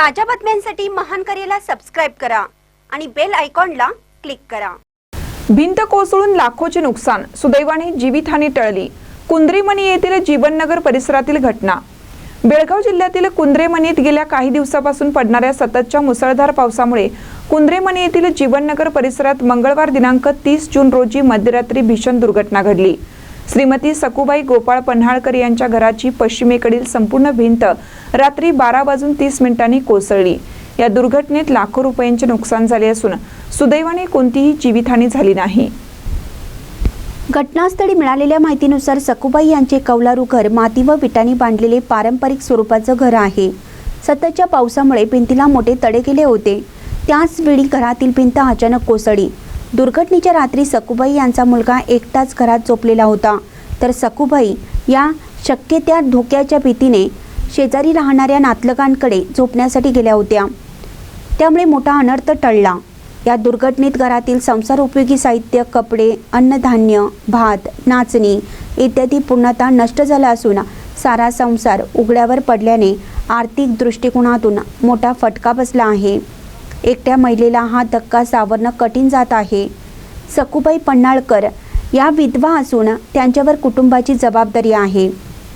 ताज्या बातम्यांसाठी महान करेला सबस्क्राईब करा आणि बेल आयकॉनला क्लिक करा. भिंत कोसळून लाखोचे नुकसान सुदैवाने जीवितहानी टळली. कुंद्रेमणी येथील जीवननगर परिसरातील घटना. बेळगाव जिल्ह्यातील कुंद्रेमणीत गेल्या काही दिवसापासून पडणाऱ्या सततच्या मुसळधार पावसामुळे कुंद्रेमणी येथील जीवननगर परिसरात मंगळवार दिनांक तीस जून रोजी मध्यरात्री भीषण दुर्घटना घडली. श्रीमती सकुबाई गोपाळ पन्हाळकर यांच्या घराची पश्चिमेकडील संपूर्ण भिंत रात्री बारा वाजून तीस मिनिटांनी कोसळली. या दुर्घटनेत लाखो रुपयांचे नुकसान झाले असून सुदैवाने कोणतीही जीवितहानी झाली नाही. घटनास्थळी मिळालेल्या माहितीनुसार सकुबाई यांचे कौलारू घर माती व विटांनी बांधलेले पारंपरिक स्वरूपाचं घर आहे. सततच्या पावसामुळे भिंतीला मोठे तडे गेले होते. त्याच वेळी घरातील भिंत अचानक कोसळली. दुर्घटनेच्या रात्री सकुबाई यांचा मुलगा एकटाच घरात झोपलेला होता. तर सकुबाई या शक्य त्या धोक्याच्या भीतीने शेजारी राहणाऱ्या नातलगांकडे झोपण्यासाठी गेल्या होत्या. त्यामुळे मोठा अनर्थ टळला. या दुर्घटनेत घरातील संसार उपयोगी साहित्य कपडे अन्नधान्य भात नाचणी इत्यादी पूर्णतः नष्ट झाला असून सारा संसार उघड्यावर पडल्याने आर्थिक दृष्टिकोनातून मोठा फटका बसला आहे. एकट्या महिलेला हा धक्का सावरणं कठीण जात आहे. सखुबाई पन्नाळकर या विधवा असून त्यांच्यावर कुटुंबाची जबाबदारी आहे.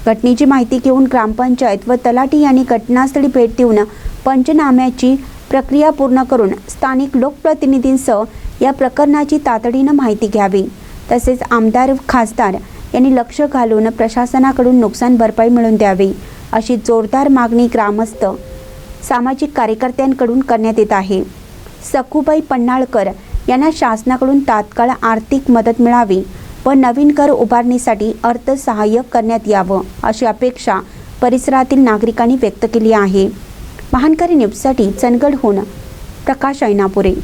घटनेची माहिती घेऊन ग्रामपंचायत व तलाठी यांनी घटनास्थळी भेट देऊन पंचनाम्याची प्रक्रिया पूर्ण करून स्थानिक लोकप्रतिनिधींसह या प्रकरणाची तातडीनं माहिती घ्यावी. तसेच आमदार खासदार यांनी लक्ष घालून प्रशासनाकडून नुकसान भरपाई मिळवून द्यावी अशी जोरदार मागणी ग्रामस्थ सामाजिक कार्यकर्त्यांकडून करण्यात येत आहे. सखूबाई पन्हाळकर यांना शासनाकडून तात्काळ आर्थिक मदत मिळावी व नवीन कर उभारणीसाठी अर्थसहाय्य करण्यात यावं अशी अपेक्षा परिसरातील नागरिकांनी व्यक्त केली आहे. महानकरी न्यूजसाठी चंदगडहून प्रकाश ऐनापुरे.